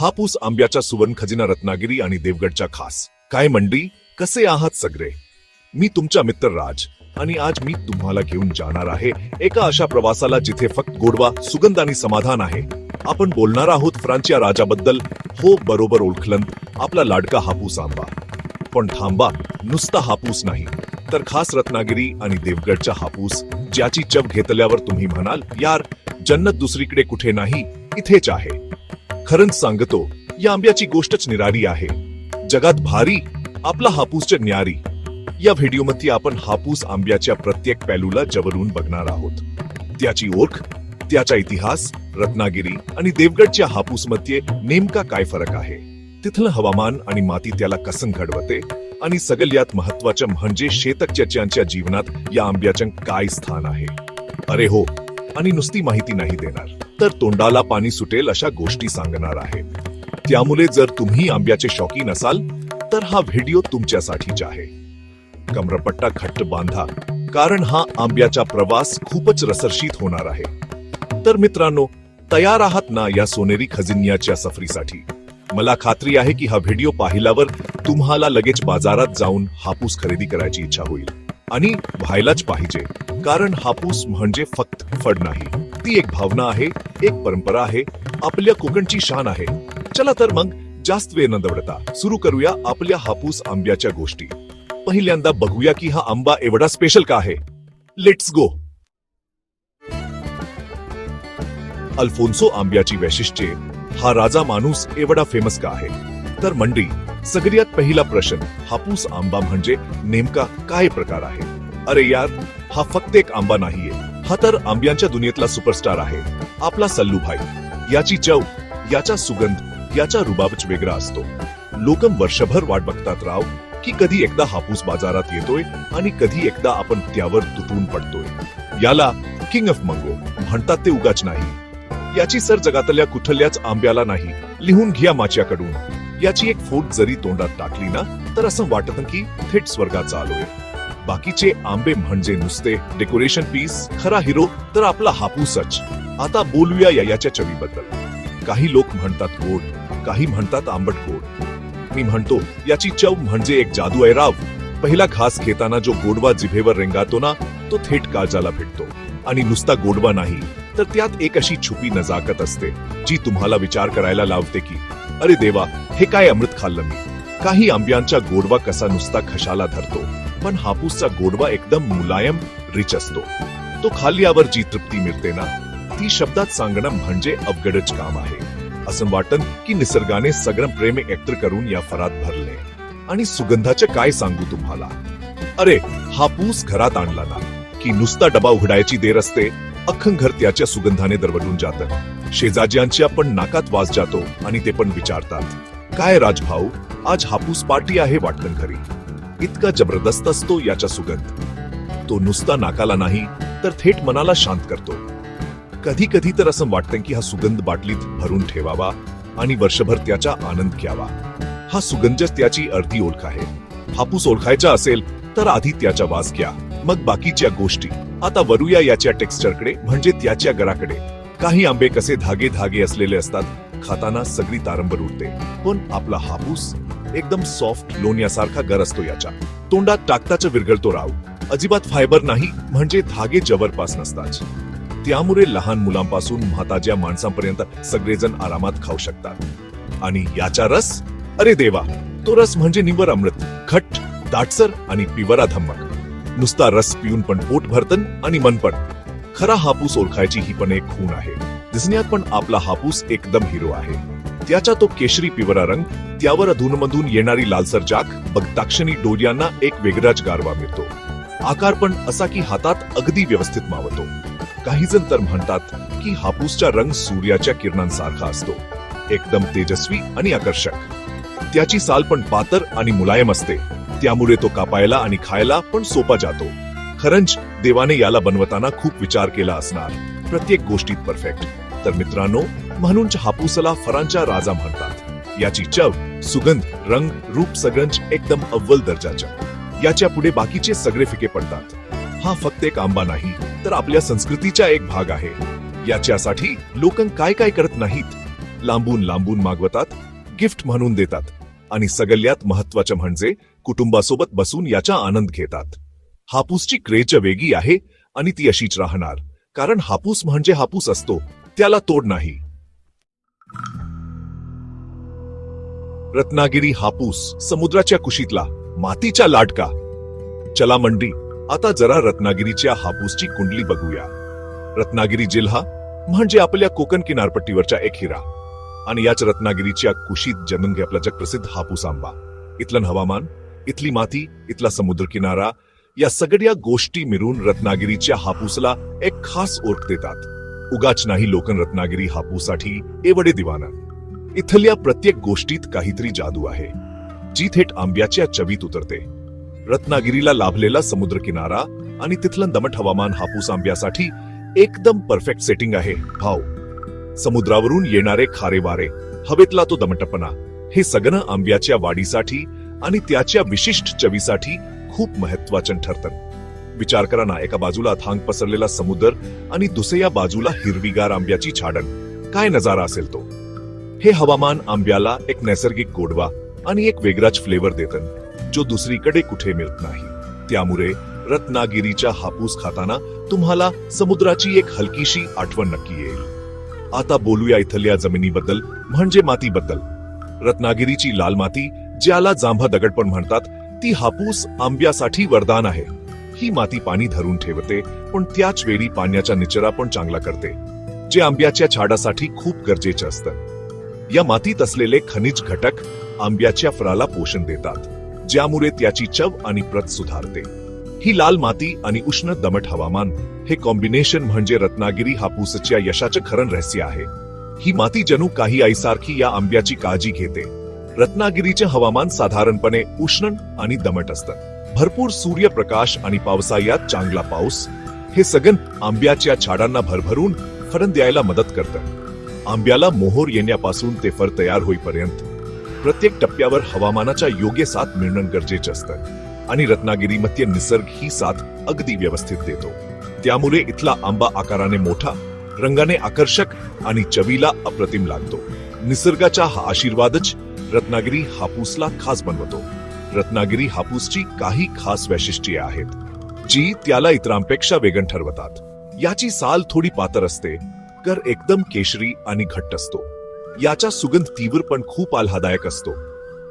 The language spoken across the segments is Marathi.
हापूस आंब्याच्या सुवर्ण खजिना रत्नागिरी आणि देवगडच्या खास. काय मंडळी कसे आहात सगळे? मी तुमचा मित्र राज आणि आज मी तुम्हाला घेऊन जाणार आहे एका अशा प्रवासाला जिथे फक्त गोडवा सुगंध आणि समाधान आहे. आपण बोलणार आहोत फ्रान्सच्या राजाबद्दल हो बरोबर ओळखलं आपला लाडका हापूस आंबा. पण थांबा नुसता हापूस नाही तर खास रत्नागिरी आणि देवगडचा हापूस ज्याची चव घेतल्यावर तुम्ही म्हणाल यार जन्नत दुसरीकडे कुठे नाही इथेच आहे. खरंच सांगतो या आंब्याची गोष्टच निरारी आहे. जगात भारी आपला हापूसच्या न्यारी. या व्हिडिओमध्ये आपण हापूस आंब्याच्या प्रत्येक पैलूला जवळून बघणार आहोत. त्याची ओळख त्याचा इतिहास रत्नागिरी आणि देवगडच्या हापूसमध्ये नेमका काय फरक आहे? तिथलं हवामान आणि माती त्याला कसं घडवते? आणि सगळ्यात महत्वाचं म्हणजे शेतकऱ्याच्या जीवनात या आंब्याचं काय स्थान आहे? अरे हो आणि नुसती माहिती नाही देणार. तर तोंडाला पाणी सुटेल अशा गोष्टी सांगणार आहे. त्यामुळे जर तुम्ही आंब्याचे शौकीन असाल तर हा व्हिडिओ तुमच्यासाठीच आहे. कमरपट्टा घट्ट बांधा कारण हा आंब्याचा प्रवास खूपच रसरशीत होणार आहे. तर मित्रांनो तयार आहात ना या सोनेरी खजिन्याच्या सफरीसाठी? मला खात्री आहे की हा व्हिडिओ पाहिल्यावर तुम्हाला लगेच बाजारात जाऊन हापूस खरेदी करायची इच्छा होईल. आणि व्हायलाच पाहिजे कारण हापूस म्हणजे फक्त फड नाही. ती एक भावना आहे एक परंपरा आहे आपल्या कोकणची शान आहे. चला तर मग जास्त वेळ न दवडता सुरू करूया आपल्या हापूस आंब्याच्या गोष्टी. पहिल्यांदा बघूया की हा आंबा एवढा स्पेशल का आहे. लेट्स गो अल्फोन्सो आंब्याची वैशिष्ट्ये हा राजा माणूस एवढा फेमस का आहे? तर मंडी सगळ्यात पहिला प्रश्न हापूस आंबा म्हणजे नेमका काय प्रकार आहे? अरे यार हा फक्त एक आंबा नाही हा तर आंब्यांच्या दुनियेतला सुपरस्टार आहे. आपला सल्लू भाई याची चव याचा सुगंध याचा रुबाबच वेगळा असतो. लोक वर्षभर वाट बघतात राव की कधी एकदा हापूस बाजारात येतोय आणि कधी एकदा आपण त्यावर तुटून पडतोय. याला किंग ऑफ मंगो म्हणतात ते उगाच नाही. याची सर जगातल्या कुठल्याच आंब्याला नाही. लिहून घ्या माच्याकडून. याची एक फोट जरी तोंडात टाकली ना तर असं वाटतं की थेट स्वर्गात चालूय बाकीचे आंबे म्हणजे नुसते डेकोरेशन पीस खरा हिरो तर आपला हापूसच. आता बोलूया या याच्या चवीबद्दल. काही लोक म्हणतात गोड काही म्हणतात आंबट गोड. मी म्हणतो याची चव म्हणजे एक जादू आहे राव. पहिला घास घेताना जो गोडवा जिभेवर रेंगातो ना तो थेट काळजाला भेटतो. आणि नुसता गोडवा नाही तर त्यात एक अशी छुपी नजाकत असते जी तुम्हाला विचार करायला लावते की अरे देवा हे काय अमृत खाल्लं मी? काही आंब्यांचा गोडवा कसा नुसता खशाला धरतो? पण हापूसचा गोडवा एकदम मुलायम रिच असतो. तो खाल्ल्यावर जी तृप्ती मिळते ना ती शब्दात सांगणं म्हणजे अवघडच काम आहे. असं वाटन की निसर्गाने सगळं प्रेम एकत्र करून या फरात भरले. आणि सुगंधाचे काय सांगू तुम्हाला? अरे हापूस घरात आणला ना की नुसता डबा उघडायची देर असते अख्खं घर त्याच्या सुगंधाने दरवडून जातं. शेजाज्यांच्या पण नाकात वास जातो आणि ते पण विचारतात काय राजभाऊ आज हापूस पार्टी आहे वाटतं घरी? इतका जबरदस्त असतो याचा सुगंध. तो नुसता नाकाला नाही तर थेट मनाला शांत करतो. कधी कधी तर असं वाटतं की हा सुगंध बाटलीत भरून ठेवावा आणि वर्षभर त्याचा आनंद घ्यावा. हा सुगंधच त्याची अर्धी ओळख आहे. हापूस ओळखायचा असेल तर आधी त्याचा वास घ्या. मग बाकीच्या गोष्टी. आता वरूया याच्या टेक्स्चरकडे म्हणजे त्याच्या गराकडे. काही आंबे कसे धागे धागे असलेले असतात खाताना सगळी तारंबर उडते. पण आपला हापूस एकदम सॉफ्ट लोण्यासारखा गर असतो याच्या. तोंडात टाकताच विरघळतो राव. अजिबात फायबर नाही म्हणजे धागे जवळपास नसतात. त्यामुळे लहान मुलांपासून म्हाताज्या माणसांपर्यंत सगळेजण आरामात खाऊ शकतात. आणि याचा रस? अरे देवा! तो रस म्हणजे निवर अमृत. खट दाटसर आणि पिवरा धम्मक. नुसता रस पिऊन पण पोट भरतन आणि मन पण. खरा हापूस ओळखायची ही पण एक खूण आहे. दिसण्यात पण आपला हापूस एकदम हिरो आहे. त्याचा तो केशरी पिवरा रंग त्यावर अधूनमधून येणारी लालसर जाक बघताक्षणी डोळ्यांना एक वेगळाच गारवा मिळतो. आकार पण असा की हातात अगदी व्यवस्थित मावतो. काही जण तर म्हणतात की हापूसचा रंग सूर्याच्या किरणांसारखा असतो. एकदम तेजस्वी आणि आकर्षक. त्याची साल पण पातर आणि मुलायम असते. त्यामुळे तो कापायला आणि खायला पण सोपा जातो. खरंच देवाने याला बनवताना खूप विचार केला असणार. प्रत्येक गोष्टीत परफेक्ट तर मित्रांनो म्हणून हापूसला फरांचा राजा म्हणतात. याची चव सुगंध रंग रूप सगळंच एकदम अव्वल दर्जाच्या. याच्यापुढे बाकीचे सगळे फिके पडतात. हा फक्त एक आंबा नाही तर आपल्या संस्कृतीचा एक भाग आहे. याच्यासाठी लोक काय काय करत नाहीत? लांबून लांबून मागवतात गिफ्ट म्हणून देतात. आणि सगळ्यात महत्वाचं म्हणजे कुटुंबासोबत बसून याचा आनंद घेतात. हापूसची क्रेच वेगळी आहे आणि ती अशीच राहणार. कारण हापूस म्हणजे हापूस असतो त्याला तोड नाही. रत्नागिरी हापूस समुद्राच्या कुशीतला मातीच्या लाटका. चला मंडी आता जरा रत्नागिरीच्या हापूसची कुंडली बघूया. रत्नागिरी जिल्हा म्हणजे आपल्या कोकण किनारपट्टीवरच्या एक हिरा आणि याच रत्नागिरीच्या कुशीत जन्म घेतला जगप्रसिद्ध हापूस आंबा. इथलं हवामान इथली माती इथला समुद्र किनारा या सगळ्या गोष्टी मिळून रत्नागिरीच्या हापूसला एक खास ओळख देतात. उगाच नाही लोकन रत्नागिरी हापूसाठी एवढे दिवाना. इथल्या प्रत्येक गोष्टीत काहीतरी जादू आहे. जी थेट आंब्याच्या चवीत उतरते. रत्नागिरीला लाभलेला समुद्र किनारा आणि तिथलं दमट हवामान हापूस आंब्यासाठी एकदम परफेक्ट सेटिंग आहे. भाव. समुद्रावरून येणारे खारे वारे हवेतला तो दमटपणा हे सगळं आंब्याच्या वाढीसाठी आणि त्याच्या विशिष्ट चवीसाठी खूप महत्वाचं ठरतं. विचार करा ना एका बाजूला थांग पसरलेला समुद्र आणि दुसऱ्या बाजूला हिरवीगार आंब्याची झाडण काय नजारा असेल तो? हे हवामान आंब्याला एक नैसर्गिक गोडवा आणि एक वेगळाच फ्लेवर देतं जो दुसरीकडे कुठे मिळत नाही. त्यामुळे रत्नागिरीच्या हापूस खाताना तुम्हाला समुद्राची एक हलकीशी आठवण नक्की येईल. आता बोलूया इथल्या जमिनीबद्दल म्हणजे मातीबद्दल. रत्नागिरीची लाल माती ज्याला जांभा दगड पण म्हणतात ती हापूस आंब्यासाठी वरदान आहे. ही माती पाणी धरून ठेवते पण त्याच वेळी पाण्याचा निचरा पण चांगला करते जे आंब्याच्या झाडासाठी खूप गरजेचे असतं. या मातीत असलेले खनिज घटक आंब्याच्या फळाला पोषण देतात ज्यामुळे त्याची चव आणि प्रत सुधारते. ही लाल माती आणि उष्ण दमट हवामान हे कॉम्बिनेशन म्हणजे रत्नागिरी हापूसच्या यशाचं खरं रहस्य आहे. ही माती जणू काही आईसारखी या आंब्याची काळजी घेते. रत्नागिरीचे हवामान साधारणपणे उष्ण आणि दमट असतं. भरपूर सूर्यप्रकाश आणि पावसाळ्यात चांगला पाऊस हे सगन आंब्याच्या झाडांना भरभरून फळण द्यायला मदत करतं. आंब्याला मोहोर येण्यापासून ते फळ तयार होईपर्यंत प्रत्येक टप्प्यावर हवामानाच्या योग्य साथ मिळणं गरजेचं असतं. आणि रत्नागिरीमध्ये निसर्ग ही साथ अगदी व्यवस्थित देतो. त्यामुळे इथला आंबा आकाराने मोठा रंगाने आकर्षक आणि चवीला अप्रतिम लागतो. निसर्गाचा हा आशीर्वादच रत्नागिरी हापूसला खास बनवतो. रत्नागिरी हापूसची काही खास वैशिष्ट्ये आहेत जी त्याला इतरांपेक्षा वेगन ठरवतात. याची साल थोडी पातर असते कर एकदम केशरी आणि घट्ट असतो. याचा सुगंध तीव्र पण खूप आल्हादायक असतो.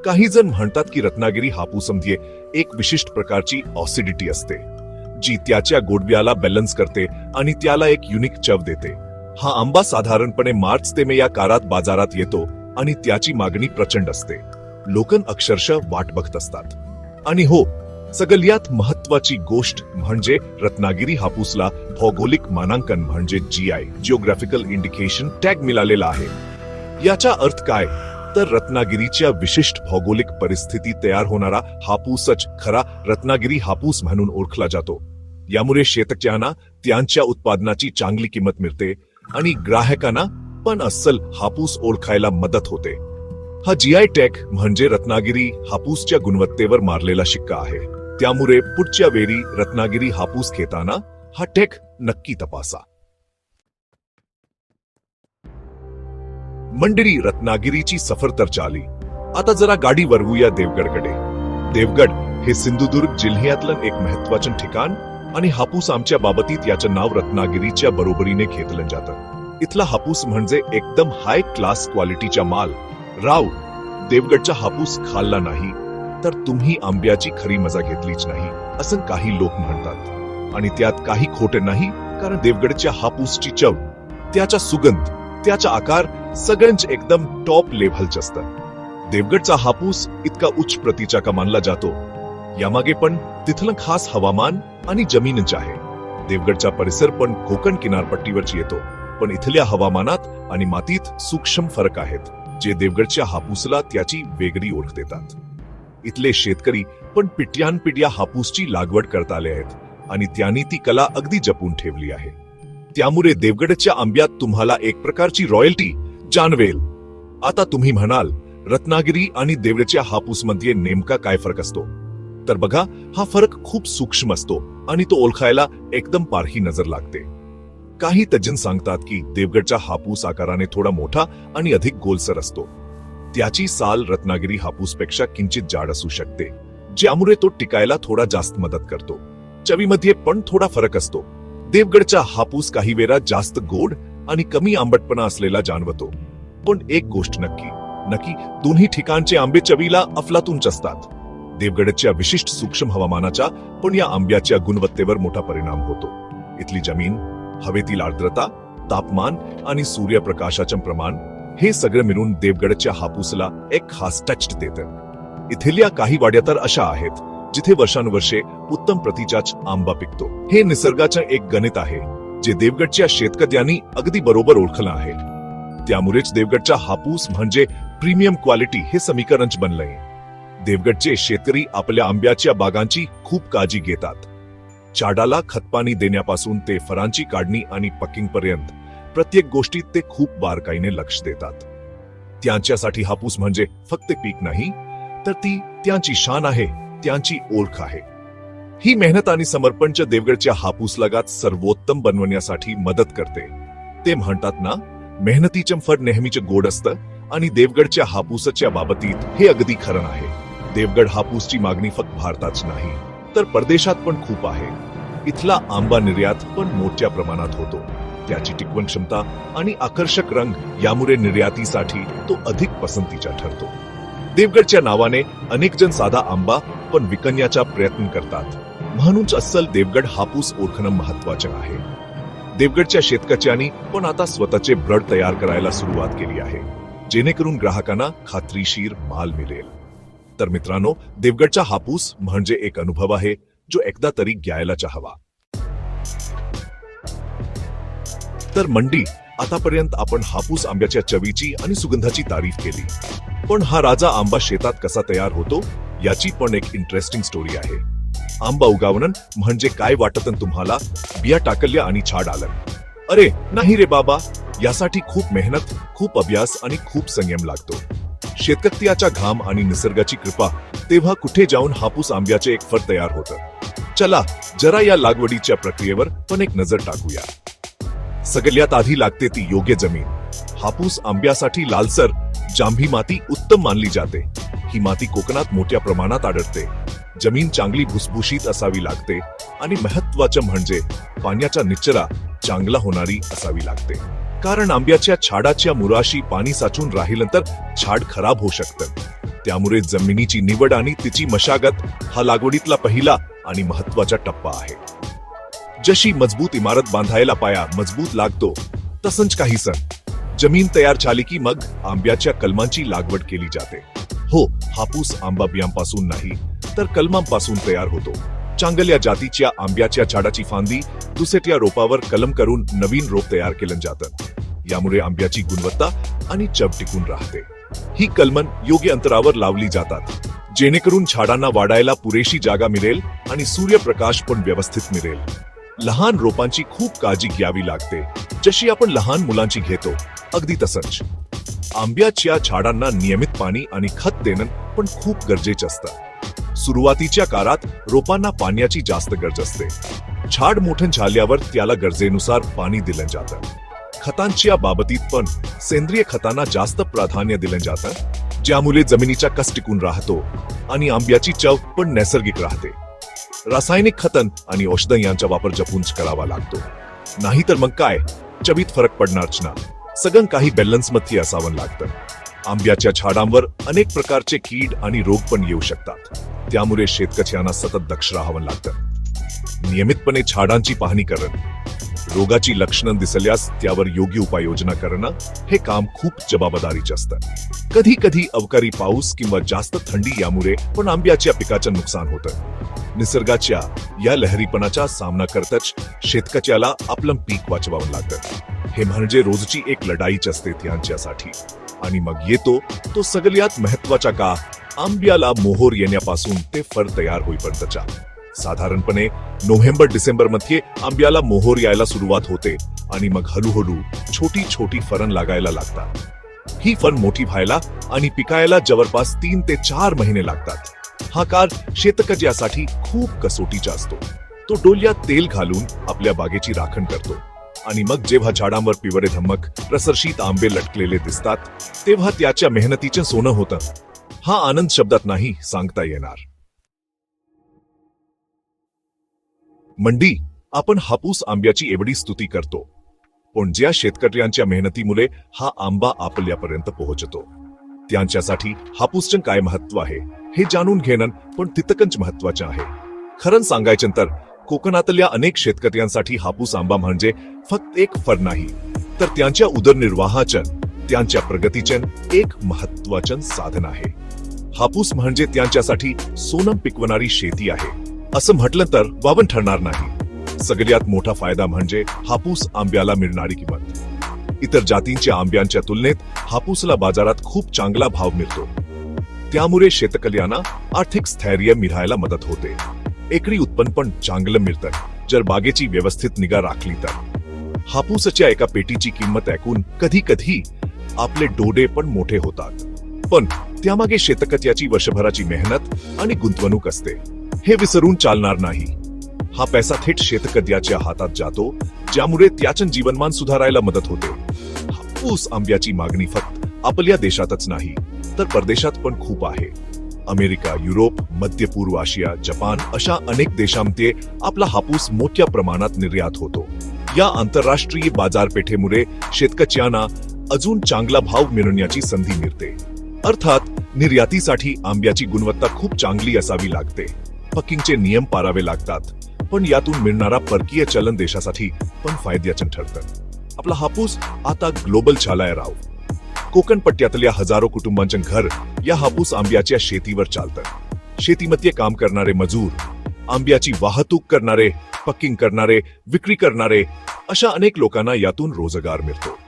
काही जण म्हणतात की रत्नागिरी हापूसमध्ये एक विशिष्ट प्रकारची ऑसिडिटी असते जी त्याच्या गोडव्याला बॅलन्स करते आणि त्याला एक युनिक चव देते. हा आंबा साधारणपणे मार्च ते मे या काळात बाजारात येतो आणि त्याची मागणी प्रचंड असते. लोकन अक्षरशः वाट बघत असतात. आणि हो सगळ्यात महत्वाची गोष्ट म्हणजे रत्नागिरी हापूसला भौगोलिक मानांकन म्हणजे G I geographical indication tag मिळालेला आहे. याचा अर्थ काय? तर रत्नागिरीच्या विशिष्ट भौगोलिक परिस्थिती तयार होणारा हापूसच खरा रत्नागिरी हापूस म्हणून ओळखला जातो. यामुळे शेतकऱ्यांना त्यांच्या उत्पादनाची चांगली किंमत मिळते आणि ग्राहकांना पण अस्सल हापूस ओळखायला मदत होते. हा जीआय टॅग म्हणजे रत्नागिरी हापूसच्या गुणवत्तेवर मारलेला शिक्का आहे. त्यामुळे पुढच्या वेळी रत्नागिरी हापूस घेताना हा टेक नक्की तपासा. मंडळी रत्नागिरीची सफर तर चाली. आता जरा गाडी वरवूया देवगडकडे. देवगड हे सिंधुदुर्ग जिल्ह्यातलं एक महत्वाचं ठिकाण आणि हापूस आमच्या बाबतीत याचं नाव रत्नागिरीच्या बरोबरीने घेतलं जातं. इथला हापूस म्हणजे एकदम हाय क्लास क्वालिटीचा माल. राव देवगडचा हापूस खाल्ला नाही. तर तुम्ही आंब्याची खरी मजा घेतलीच नाही असं काही लोक म्हणतात. आणि त्यात काही खोटे नाही कारण देवगडच्या हापूसची चव त्याचा सुगंध त्याचा आकार सगळ्यांच एकदम टॉप लेव्हलच असतं. देवगडचा हापूस इतका उच्च प्रतीचा का मानला जातो? यामागे पण तिथलं खास हवामान आणि जमीनच आहे. देवगडचा परिसर पण कोकण किनारपट्टीवरच येतो पण इथल्या हवामानात आणि मातीत सूक्ष्म फरक आहेत जे देवगडच्या हापूसला त्याची वेगळी ओळख देतात. इथले शेतकरी पण पिट्यानपिट्या हापूसची लागवड करता आले आहेत आणि त्यांनी ती कला अगदी जपून ठेवली आहे. त्यामुळे देवगडच्या आंब्यात तुम्हाला एक प्रकारची रॉयल्टी जाणवेल. आता तुम्ही म्हणाल रत्नागिरी आणि देवगडच्या हापूसमध्ये नेमका काय फरक असतो? तर बघा हा फरक खूप सूक्ष्म असतो आणि तो ओळखायला एकदम पारही नजर लागते. काही तज्जन सांगतात की देवगडचा हापूस आकाराने थोडा मोठा आणि अधिक गोलसर असतो. त्याची साल रत्नागिरी हापूसपेक्षा किंचित जाड असू शकते. ज्यामुळे तो टिकायला थोडा जास्त मदत करतो. चवीमध्ये पण थोडा फरक असतो. देवगडचा हापूस काही वेळा जास्त गोड आणि कमी आंबटपणा असलेला जाणवतो. पण एक गोष्ट नक्की नक्की दोन्ही ठिकाणचे आंबे चवीला अफलातूनच असतात. देवगडच्या विशिष्ट सूक्ष्म हवामानाचा पण या आंब्याच्या गुणवत्तेवर मोठा परिणाम होतो. इथली जमीन हवेतील आर्द्रता तापमान आणि सूर्यप्रकाशाचे प्रमाण हे सगळं मिळून देवगडच्या हापूसला एक खास टच देतं. इथल्या काही वाड्या तर अशा आहेत जिथे वर्षानुवर्षे उत्तम प्रतीचाच आंबा पिकतो. हे निसर्गाचं एक गणित आहे जे देवगडच्या शेतकऱ्यांनी अगदी बरोबर ओळखलं आहे. त्यामुळेच देवगडचा हापूस म्हणजे प्रीमियम क्वालिटी हे समीकरणच बनलंय. देवगडचे शेतकरी आपल्या आंब्याच्या बागांची खूप काळजी घेतात. चाडाला खतपाणी देण्यापासून ते फरांची काढणी आणि पकिंग पर्यंत प्रत्येक गोष्टीत ते खूप बारकाईने लक्ष देतात. त्यांच्यासाठी हापूस म्हणजे फक्त पीक नाही तर ती त्यांची शान आहे त्यांची ओळख आहे. ही मेहनत आणि समर्पणच्या देवगडच्या हापूस लगात सर्वोत्तम बनवण्यासाठी मदत करते. ते म्हणतात ना मेहनतीचं फळ नेहमीचं गोड असतं आणि देवगडच्या हापूसच्या बाबतीत हे अगदी खरं आहे. देवगड हापूसची मागणी फक्त भारताच नाही तर परदेशात पण खूप आहे. इथला आंबा निर्यात पण मोठ्या प्रमाणात होतो. त्याची टिकवण क्षमता आणि आकर्षक रंग यामुळे निर्यातीसाठी तो अधिक पसंतीचा ठरतो. देवगडच्या नावाने अनेक जण साधा आंबा पण विकण्याचा प्रयत्न करतात. म्हणूनच अस्सल देवगड हापूस ओळखणं महत्वाचं आहे. देवगडच्या शेतकऱ्यांनी पण आता स्वतःचे ब्रड तयार करायला सुरुवात केली आहे जेणेकरून ग्राहकांना खात्रीशीर माल मिळेल. तर मित्रांनो देवगडचा हापूस म्हणजे एक अनुभव आहे जो एकदा तरी घ्यायलाच हवा. तर मंडी आतापर्यंत आपण हापूस आंब्याच्या चवीची आणि सुगंधाची तारीफ केली. पण हा राजा आंबा शेतात कसा तयार होतो याची पण एक इंटरेस्टिंग स्टोरी आहे. आंबा उगावणं म्हणजे काय वाटत तुम्हाला? बिया टाकल्या आणि छाड आलं. अरे नाही रे बाबा! यासाठी खूप मेहनत खूप अभ्यास आणि खूप संयम लागतो. शेतकऱ्याचा घाम आणि निसर्गाची कृपा तेव्हा कुठे जाऊन हापूस आंब्याचे एक फर तयार होतं? चला जरा या लागवडीच्या प्रक्रियेवर पण एक नजर टाकूया. सगळ्यात आधी लागते ती योग्य जमीन. हापूस आंब्यासाठी लालसर जांभी माती उत्तम मानली जाते. ही माती कोकणात मोठ्या प्रमाणात आढळते. जमीन चांगली भुसभुशीत असावी लागते आणि महत्वाचं म्हणजे पाण्याचा निचरा चांगला होणारी असावी लागते. कारण आंब्याच्या छाडाच्या मुराशी पाणी साचून राहिल्यानंतर छाड खराब होऊ शकतं. त्यामुळे जमिनीची निवड आणि तिची मशागत हा लागवडीतला पहिला आणि महत्त्वाचा टप्पा आहे. जशी मजबूत इमारत बांधायला पाया मजबूत लागतो तसंच काही सण. जमीन तयार झाली की मग आंब्याच्या कलमांची लागवड केली जाते. हो हापूस आंबा बियांपासून नाही तर कलमांपासून तयार होतो. चांगल्या जातीच्या आंब्याच्या झाडाची फांदी दुसऱ्या रोपावर कलम करून नवीन रोप तयार केलं जातं. यामुळे आंब्याची गुणवत्ता आणि चव टिकून राहते. ही कलमन योग्य अंतरावर लावली जातात जेणेकरून झाडांना वाढायला पुरेशी जागा मिळेल आणि सूर्यप्रकाश पण व्यवस्थित मिळेल. लहान रोपांची खूप काळजी घ्यावी लागते जशी आपण लहान मुलांची घेतो अगदी तसंच. आंब्याच्या झाडांना नियमित पाणी आणि खत देणं पण खूप गरजेचं असतं. सुरुवातीच्या काळात रोपांना पाण्याची जास्त गरज असते. झाड मोठं झाल्यावर त्याला गरजेनुसार पाणी दिलं जातं. खतांच्या बाबतीत पण सेंद्रिय खतांना जास्त प्राधान्य दिलं जातं ज्यामुळे जमिनीचा कस टिकून राहतो आणि आंब्याची चव पण नैसर्गिक राहते. रासायनिक खतन आणि औषधं यांचा वापर जपूनच करावा लागतो. नाहीतर मग काय? चवीत फरक पडणारच ना. सगळं काही बॅलन्समध्ये असावं लागतं. आंब्याच्या झाडांवर अनेक प्रकारचे कीड आणि रोग पण येऊ शकतात. त्यामुळे शेतकऱ्यांना सतत दक्ष राहावं लागतं. नियमितपणे झाडांची पाहणी करत रोगाची लक्षणं दिसल्यास त्यावर योग्य उपाययोजना करणं हे काम खूप जबाबदारीचे असतं. कधी कधी अवकारी पाऊस किंवा जास्त थंडी यामुळे पण आंब्याच्या पिकाचं नुकसान होतं. निसर्गाच्या या लहरीपणाचा सामना करतच शेतकऱ्याला आपलं पीक वाचवावं लागतं. हे म्हणजे रोजची एक लढाईच असते त्यांच्यासाठी. आणि मग येतो तो सगळ्यात महत्त्वाचा का आंब्याला मोहोर येण्यापासून ते फळ तयार होईपर्यंतचा. साधारणपणे नोव्हेंबर डिसेंबरमध्ये आंब्याला मोहोर यायला सुरुवात होते आणि मग हळूहळू छोटी छोटी फरण लागायला लागतात. ही फण मोठी व्हायला आणि पिकायला जवळपास तीन ते चार महिने लागतात. हा काळ शेतकऱ्यासाठी खूप कसोटीचा असतो. तो डोल्यात तेल घालून आपल्या बागेची राखण करतो आणि मग जेव्हा झाडांवर पिवळे धमक प्रसरशीत आंबे लटकलेले दिसतात तेव्हा त्याच्या मेहनतीचे सोनं होतं. हा आनंद शब्दात नाही सांगता येणार. मंडी आपण हापूस आंब्याची एवढी स्तुती करतो. पण ज्या शेतकऱ्यांच्या मेहनतीमुळे हा आंबा आपल्यापर्यंत पोहोचतो त्यांच्यासाठी हापूसचं काय महत्त्व आहे हे जाणून घेणं पण तितकंच महत्वाचं आहे. खरं सांगायचं तर कोकणातल्या अनेक शेतकऱ्यांसाठी हापूस आंबा म्हणजे फक्त एक फळ नाही तर त्यांच्या उदरनिर्वाहाचं त्यांच्या प्रगतीचं एक महत्वाचं साधन आहे. हापूस म्हणजे त्यांच्यासाठी सोनं पिकवणारी शेती आहे. असं म्हटलं तर वावन ठरणार नाही. सगळ्यात मोठा फायदा म्हणजे हापूस आंब्याला मिळणारी किंमत. इतर जातींच्या आंब्यांच्या तुलनेत हापूसला बाजारात खूप चांगला भाव मिळतो. त्यामुळे शेतकऱ्यांना आर्थिक स्थैर्य मिळायला मदत होते. एकरी उत्पन्न पण चांगलं मिळतं. जर बागेची व्यवस्थित निगा राखली तर. हापूसच्या एका पेटीची किंमत ऐकून कधी कधी आपले डोडे पण मोठे होतात. पण त्यामागे शेतकऱ्याची वर्षभराची मेहनत आणि गुंतवणूक असते. हे विसरून चालणार नाही. हा पैसा थेट शेतकऱ्याच्या हातात जातो ज्यामुळे त्याचं जीवनमान सुधारायला मदत होते. हापूस आंब्याची मागणी फक्त आपल्या देशातच नाही तर परदेशात पण खूप आहे. अमेरिका युरोप मध्य पूर्व आशिया जपान अशा अनेक देशांमध्ये आपला हापूस मोठ्या प्रमाणात निर्यात होतो. या आंतरराष्ट्रीय बाजारपेठेमुळे शेतकऱ्यांना अजून चांगला भाव मिळवण्याची संधी मिळते. अर्थात निर्यातीसाठी आंब्याची गुणवत्ता खूप चांगली असावी लागते. पकिंगचे नियम पाळावे लागतात. पण यातून मिळणारा परकीय चलन देशासाठी पण फायद्याचं ठरतं. आपला हापूस आता ग्लोबल चालाय राव. कोकण पट्ट्यातल्या हजारो कुटुंबांचं घर या हापूस आंब्याच्या शेतीवर चालतं. शेतीमध्ये काम करणारे मजूर आंब्याची वाहतूक करणारे पकिंग करणारे विक्री करणारे अशा अनेक लोकांना यातून रोजगार मिळतो.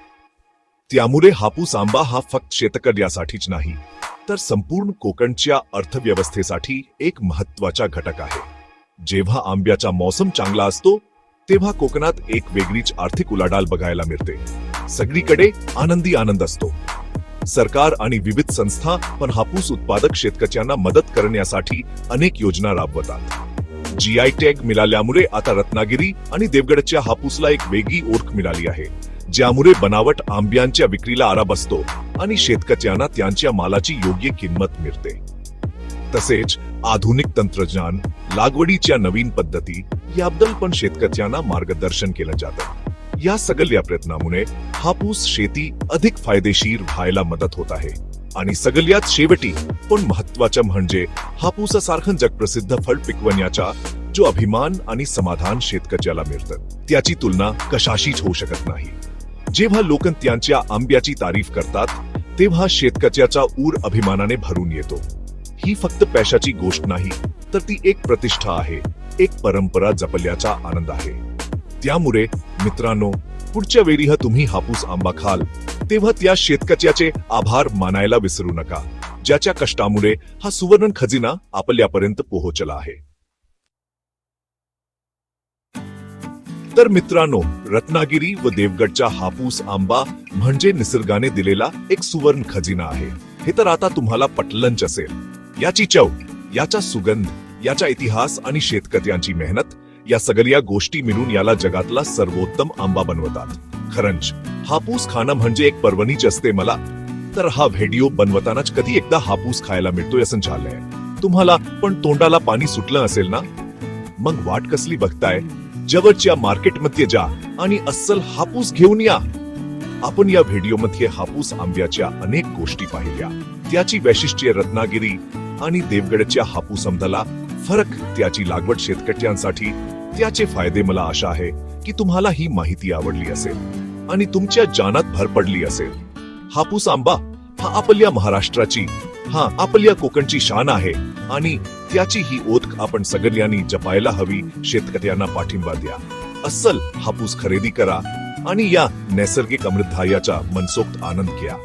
त्यामुळे हापूस आंबा हा फक्त शेतकऱ्यासाठीच नाही तर संपूर्ण कोकणच्या अर्थव्यवस्थेसाठी एक महत्त्वाचा घटक आहे. जेव्हा आंब्याचा मौसम चांगला असतो तेव्हा कोकणात एक वेगळीच आर्थिक उलाढाल बघायला मिळते. सगळीकडे आनंदी आनंद असतो. सरकार आणि विविध संस्था पण हापूस उत्पादक शेतकऱ्यांना मदत करण्यासाठी अनेक योजना राबवतात. जी आय टॅग मिळाल्यामुळे आता रत्नागिरी आणि देवगडच्या हापूसला एक वेगळी ओळख मिळाली आहे. ज्यामुळे बनावट आंब्यांच्या विक्रीला आरा बसतो आणि शेतकऱ्यांना त्यांच्या मालाची योग्य किंमत मिळते. तसेच आधुनिक तंत्रज्ञान लागवडीच्या नवीन पद्धती याबद्दल पण शेतकऱ्यांना मार्गदर्शन केलं जातं. या सगळ्या प्रयत्नामुळे हापूस शेती अधिक फायदेशीर व्हायला मदत होत आहे. आणि सगळ्यात शेवटी पण महत्वाचं म्हणजे हापूसासारखं जगप्रसिद्ध फळ पिकवण्याचा जो अभिमान आणि समाधान शेतकऱ्याला मिळतं त्याची तुलना कशाशीच होऊ शकत नाही. जेव्हा लोक त्यांच्या आंब्याची तारीफ करतात तेव्हा शेतकऱ्याचा ऊर अभिमानाने भरून येतो. ही फक्त पैशाची गोष्ट नाही तर ती एक प्रतिष्ठा आहे एक परंपरा जपल्याचा आनंद आहे. त्यामुळे मित्रांनो पुढच्या वेळी हा तुम्ही हापूस आंबा खाल तेव्हा त्या शेतकऱ्याचे आभार मानायला विसरू नका ज्याच्या कष्टामुळे हा सुवर्ण खजिना आपल्यापर्यंत पोहोचला आहे. तर मित्रांनो रत्नागिरी व देवगडच्या हापूस आंबा म्हणजे निसर्गाने दिलेला एक सुवर्ण खजिना आहे. हे तर आता तुम्हाला पटलंच असेल. याची चव याचा सुगंध याचा इतिहास आणि शेतकऱ्यांची मेहनत या सगळ्या गोष्टी मिळून याला जगातला सर्वोत्तम आंबा बनवतात. खरंच हापूस खाणं म्हणजे एक पर्वणीच असते मला. तर हा व्हिडिओ बनवतानाच कधी एकदा हापूस खायला मिळतोय असं झालंय. तुम्हाला पण तोंडाला पाणी सुटलं असेल ना? मग वाट कसली बघताय? जवळच्या मार्केटमध्ये जा आणि अस्सल हापूस घेऊन या. आपण या व्हिडिओमध्ये हापूस आंब्याच्या अनेक गोष्टी पाहिल्या. त्याची वैशिष्ट्ये रत्नागिरी आणि देवगडच्या हापूस आंब्याला फरक त्याची लागवड शेतकऱ्यांसाठी त्याचे फायदे मला आशा आहे की तुम्हाला ही माहिती आवडली असेल आणि तुमच्या जानात भर पडली असेल. हापूस आंबा हा आपल्या महाराष्ट्राची हा आपल्या कोकणची शान आहे आणि त्याची ही ओळख आपण सगळ्यांनी जपायला हवी. शेतकऱ्यांना पाठिंबा द्या. अस्सल हापूस खरेदी करा आणि या नैसर्गिक अमृतधायाचा मनसोक्त आनंद घ्या.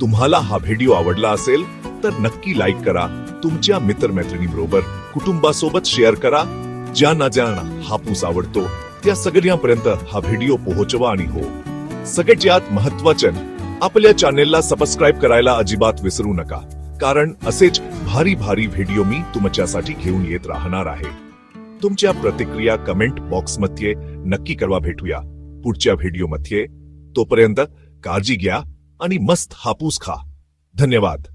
तुम्हाला हा व्हिडिओ आवडला असेल तर नक्की लाईक करा. तुमच्या मित्रमैत्रिणीबरोबर कुटुंबासोबत शेअर करा. ज्यांना ज्यांना हापूस आवडतो त्या सगळ्यांपर्यंत हा व्हिडिओ पोहोचवा आणि हो. सगळ्यात महत्वाचं आपल्या चॅनेलला सबस्क्राईब करायला अजिबात विसरू नका. कारण असेच भारी भारी व्हिडिओ मी तुमच्यासाठी घेऊन येत राहणार आहे. तुमच्या प्रतिक्रिया कमेंट बॉक्समध्ये नक्की कळवा भेटूया. पुढच्या व्हिडिओमध्ये तोपर्यंत काळजी घ्या आणि मस्त हापूस खा. धन्यवाद.